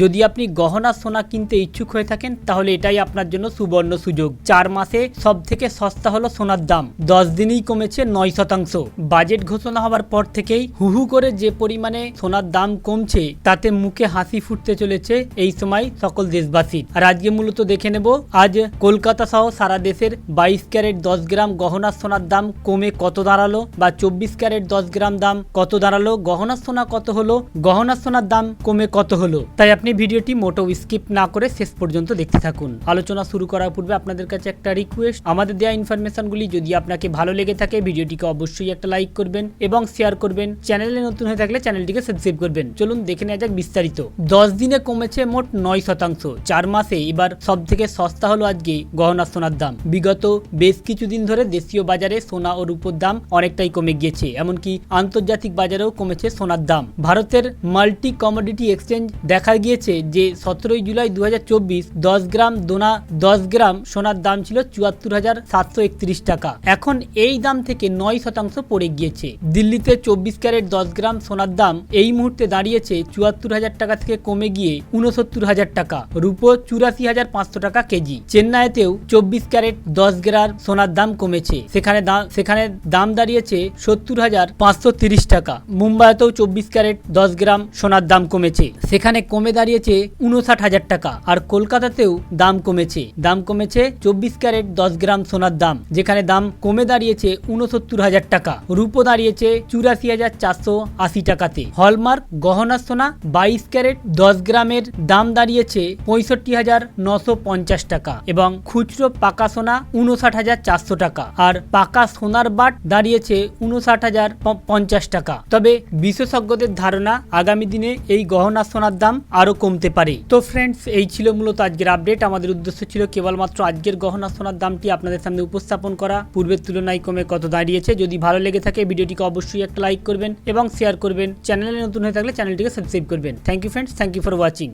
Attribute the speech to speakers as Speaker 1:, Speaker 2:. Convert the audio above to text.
Speaker 1: যদি আপনি গহনা সোনা কিনতে ইচ্ছুক হয়ে থাকেন, তাহলে এটাই আপনার জন্য সুবর্ণ সুযোগ। চার মাসে সব থেকে সস্তা হলো সোনার দাম। দশ দিনেই কমেছে নয় শতাংশ। বাজেট ঘোষণা হওয়ার পর থেকেই হু হু করে যে পরিমাণে সোনার দাম কমছে, তাতে মুখে হাসি ফুটতে চলেছে এই সময় সকল দেশবাসীর আর আজকে মূলত দেখে নেব, আজ কলকাতা সহ সারা দেশের বাইশ ক্যারেট দশ গ্রাম গহনা সোনার দাম কমে কত দাঁড়াল বা চব্বিশ ক্যারেট দশ গ্রাম দাম কত দাঁড়াল, গহনা সোনা কত হলো, গহনা সোনার দাম কমে কত হলো? তাই আপনি ভিডিওটি মোটো স্কিপ না করে শেষ পর্যন্ত দেখতে থাকুন। আলোচনা শুরু করার পূর্বে আপনাদের কাছে একটা রিকোয়েস্ট আমাদের দেওয়া ইনফরমেশনগুলি যদি আপনাকে ভালো লেগে থাকে, ভিডিওটিকে অবশ্যই একটা লাইক করবেন এবং শেয়ার করবেন। চ্যানেলে নতুন হয়ে থাকলে চ্যানেলটিকে সাবস্ক্রাইব করবেন। চলুন দেখে নেওয়া যাক বিস্তারিত। দশ দিনে কমেছে মোট নয় শতাংশ। চার মাসে এবার সব থেকে সস্তা হলো আজকে গহনা সোনার দাম। বিগত বেশ কিছুদিন ধরে দেশীয় বাজারে সোনা ও রূপোর দাম অনেকটাই কমে গিয়েছে, এমনকি আন্তর্জাতিক বাজারেও কমেছে সোনার দাম। ভারতের মাল্টি কমোডিটি এক্সচেঞ্জ দেখা গিয়েছে যে সতেরোই জুলাই দু হাজার চব্বিশ দশ গ্রাম দোনা দশ গ্রাম সোনার দাম ছিল চুয়াত্তর হাজার সাতশো একত্রিশ টাকা। এখন এই দাম থেকে নয় শতাংশ পড়ে গিয়েছে। দিল্লিতে চব্বিশ ক্যারেট দশ গ্রাম সোনার দাম এই মুহূর্তে দাঁড়িয়েছে চুয়াত্তর হাজার টাকা থেকে কমে গিয়ে উনসত্তর হাজার টাকা। রুপো চুরাশি হাজার পাঁচশো টাকা কেজি। চেন্নাইতেও চব্বিশ ক্যারেট দশ গ্রাম সোনার দাম কমেছে। সেখানে সেখানে দাম দাঁড়িয়েছে সত্তর হাজার পাঁচশো তিরিশ টাকা। মুম্বাইতেও চব্বিশ ক্যারেট দশ গ্রাম সোনার দাম কমেছে। সেখানে কমে দাঁড়িয়েছে উনষাট হাজার টাকা আর কলকাতাতেও দাম কমেছে। দাম কমেছে চব্বিশ ক্যারেট দশ গ্রাম সোনার দাম, যেখানে দাম কমে দাঁড়িয়েছে উনসত্তর হাজার টাকা। রূপো দাঁড়িয়েছে চুরাশি হাজার চারশো আশি টাকাতে। হলমার্ক গহনা সোনা বাইশ ক্যারেট দশ গ্রামের দাম দাঁড়িয়েছে পঁয়ষট্টি হাজার নশো পঞ্চাশ টাকা এবং খুচরো পাকা সোনা উনষাট হাজার চারশো টাকা আর পাকা সোনার বাট দাঁড়িয়েছে উনষাট হাজার পঞ্চাশ টাকা। তবে বিশেষজ্ঞদের ধারণা, আগামী দিনে এই গহনা সোনার দাম আরও কমতে পারে। তো ফ্রেন্ডস এই ছিল মূলত আজকের আপডেট আমাদের উদ্দেশ্য ছিল কেবলমাত্র আজকের গহনা সোনার দামটি আপনাদের সামনে উপস্থাপন করা। পূর্বের তুলনায় কমে কত দাঁড়িয়েছে? যদি ভালো লেগে থাকে, ভিডিওটিকে অবশ্যই একটা লাইক করবেন এবং শেয়ার করবেন। চ্যানেলে নতুন হয়ে থাকলে চ্যানেলটিকে সাবস্ক্রাইব করবেন। Thank you friends thank you for watching